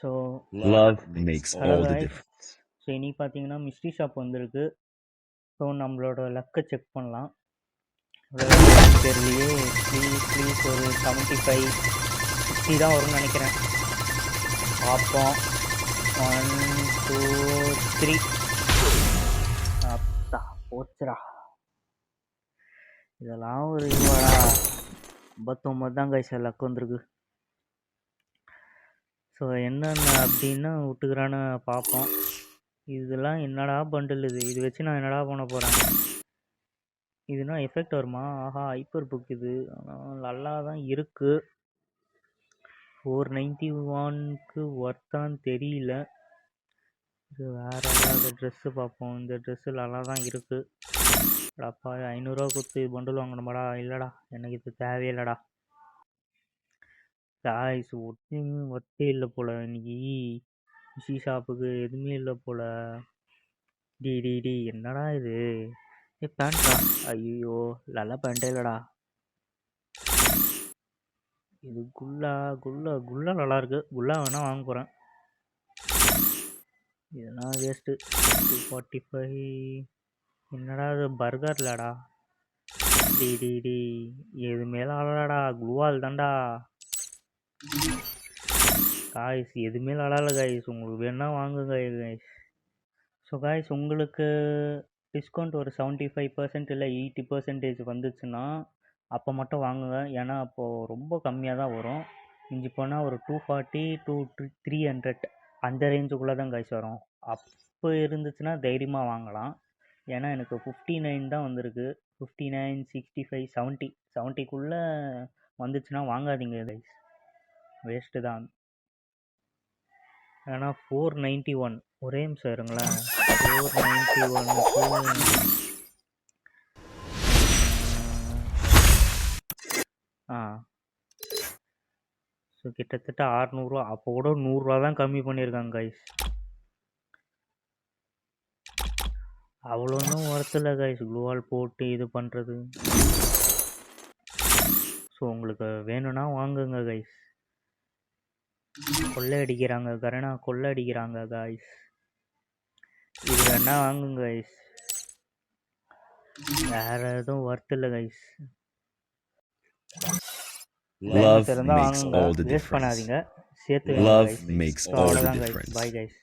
So Love makes Hello all the guys. difference. So இன்னைக்கு பார்த்தீங்கன்னா mystery shop வந்திருக்கு. So நம்மளோட லக்கை செக் பண்ணலாம். தெரியலையே. ப்ளீஸ் ப்ளீஸ் ஒரு செவன்ட்டி ஃபைவ் சிக்ஸ்டி தான் வரும்னு நினைக்கிறேன். பார்ப்போம். ஒன் டூ த்ரீ அப்பா போச்சுடா. இதெல்லாம் ஒரு இதுவாடா. ஐம்பத்தொம்பது தான் கைஸ் லக் வந்திருக்கு. ஸோ என்னென்ன அப்படின்னு விட்டுக்கிறான்னு பார்ப்போம். இதெல்லாம் என்னடா பண்டில் இது? இது வச்சு நான் என்னடா பண்ண போகிறேன் இதுனா எஃபெக்ட் வருமா? ஆஹா ஹைப்பர் புக் இது நல்லா தான் இருக்குது ஃபோர் நைன்ட்டி ஒன்க்கு ஒர்த்தான்னு தெரியல. இது வேறு ஏதாவது ட்ரெஸ்ஸு பார்ப்போம். இந்த ட்ரெஸ்ஸு நல்லா தான் இருக்குது அப்பா ஐநூறுரூவா கொடுத்து பண்டில் வாங்கணுமாடா? இல்லைடா எனக்கு இது தேவையில்லடா. சாய்ஸ் ஒன்றுமே ஒர்த்தே இல்லை போல் இன்னைக்கு. மிஷி ஷாப்புக்கு எதுவுமே இல்லை போல். டி டி டி. என்னடா இது? ஏ பேண்ட்ரா ஐயோ நல்ல பேண்ட்டே இல்லைடா. இது குல்லா குல்லா குல்லா நல்லா இருக்கு. குல்லா வேணா வாங்க போகிறேன் இதெல்லாம் வேஸ்ட்டு டூ ஃபார்ட்டி ஃபைவ் என்னடா இது? பர்கர் இல்லடா. டி டி டி. எது மேலே ஆளடா குளுவால் தான்டா. காய்ஸ் எதுவுமே நல்லால காய்ஸ் உங்களுக்கு வேணா வாங்குங்க காய்ஸ் ஸோ காய்ஸ் உங்களுக்கு டிஸ்கவுண்ட் ஒரு செவன்ட்டி ஃபைவ் பர்சன்ட் இல்லை எயிட்டி பர்சன்டேஜ் வந்துச்சுன்னா அப்போ மட்டும் வாங்குங்க. ஏன்னா அப்போது ரொம்ப கம்மியாக தான் வரும். இஞ்சி போனால் ஒரு two forty two three hundred அந்த ரேஞ்சுக்குள்ளே தான் காய்ஸ் வரும். அப்போ இருந்துச்சுன்னா தைரியமாக வாங்கலாம். ஏன்னா எனக்கு ஃபிஃப்டி நைன் தான் வந்திருக்கு. Fifty nine sixty five seventy செவன்ட்டிக்குள்ளே வந்துச்சுன்னா வாங்காதீங்க கைஸ் வேஸ்ட்டு தான். ஏன்னா ஃபோர் நைன்ட்டி ஒன் ஒரே நிமிஷம் இருங்களேன். ஃபோர் நைன்ட்டி ஒன் ஆ. ஸோ கிட்டத்தட்ட அறநூறுவா அப்போ கூட நூறுரூவா தான் கம்மி பண்ணியிருக்காங்க கைஸ் அவ்வளோன்னும் ஒருத்தில் கைஸ் குளோவால் போட்டு இது பண்ணுறது ஸோ உங்களுக்கு வேணும்னா வாங்குங்க கைஸ் கொள்ளை அடிக்கிறாங்க கரணா கொள்ளை அடிக்கிறாங்க காய்ஸ் இது வேணா வாங்குங்க கைஸ் வேற எதுவும் ஒர்த் இல்லை கைஸ் வாங்குங்க. all the waste difference. பண்ணாதீங்க. சேர்த்து Love guys. makes So all the அவ்வளோதான் கைஸ் difference. Bye guys